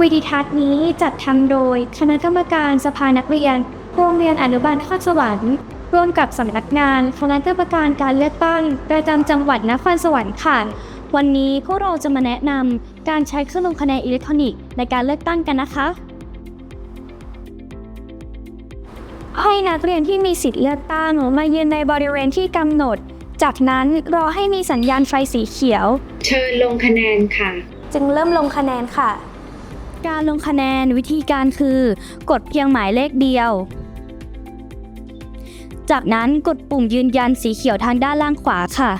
วิดีทัศน์นี้จัดทำโดยคณะกรรมการสภานักเรียนโรงเรียนอนุบาลนครสวรรค์ร่วมกับสำนักงานคณะกรรมการการเลือกตั้งประจำจังหวัดนครสวรรค์ค่ะ วันนี้พวกเราจะมาแนะนำการใช้เครื่องลงคะแนนอิเล็กทรอนิกส์ในการเลือกตั้งกันนะคะ ให้นักเรียนที่มีสิทธิ์เลือกตั้งมายืนในบริเวณที่กำหนด จากนั้นรอให้มีสัญญาณไฟสีเขียว เชิญลงคะแนนค่ะ จึงเริ่มลงคะแนนค่ะ การลงคะแนนวิธีการคือ กดเพียงหมายเลขเดียว จากนั้นกดปุ่มยืนยันสีเขียวทางด้านล่างขวาค่ะ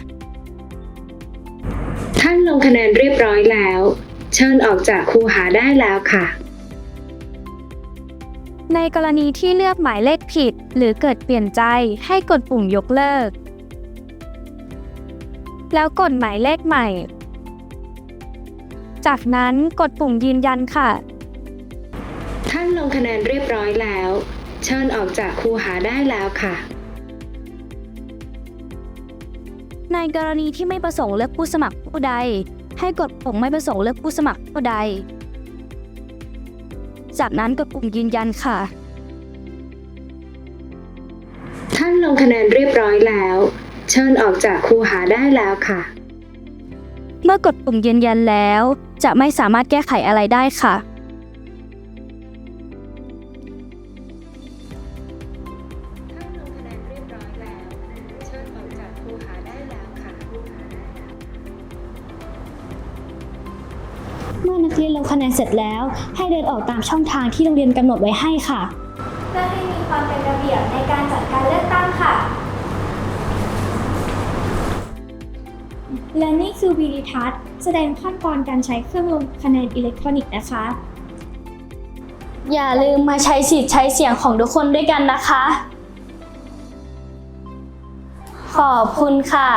ท่านลงคะแนนเรียบร้อยแล้ว เชิญออกจากคูหาได้แล้วค่ะ ในกรณีที่เลือกหมายเลขผิด หรือเกิดเปลี่ยนใจให้กดปุ่มยกเลิก แล้วกดหมายเลขใหม่ จากนั้นกดปุ่มยืนยันค่ะ ท่านลงคะแนนเรียบร้อยแล้ว เชิญออกจากคูหาได้แล้วค่ะ ในกรณีที่ไม่ประสงค์เลือกผู้สมัครผู้ใด ให้กดปุ่มไม่ประสงค์เลือกผู้สมัครผู้ใด จากนั้นกดปุ่มยืนยันค่ะ ท่านลงคะแนนเรียบร้อยแล้ว เชิญออกจากคูหาได้แล้วค่ะ เมื่อกดปุ่มยืนยันแล้ว จะไม่สามารถแก้ไขอะไรได้ค่ะท่านลงคะแนนเรียบร้อยแล้วเชิญออกจากคูหาได้แล้วค่ะ เมื่อนักเรียนลงคะแนนเสร็จแล้ว ให้เดินออกตามช่องทางที่โรงเรียนกำหนดไว้ให้ค่ะ เพื่อให้มีความเป็นระเบียบในการจัด และนี่คือวีดิทัศน์แสดงขั้นตอนการใช้เครื่องลงคะแนนอิเล็กทรอนิกส์นะคะ อย่าลืมมาใช้สิทธิ์ใช้เสียงของทุกคนด้วยกันนะคะ ขอบคุณค่ะ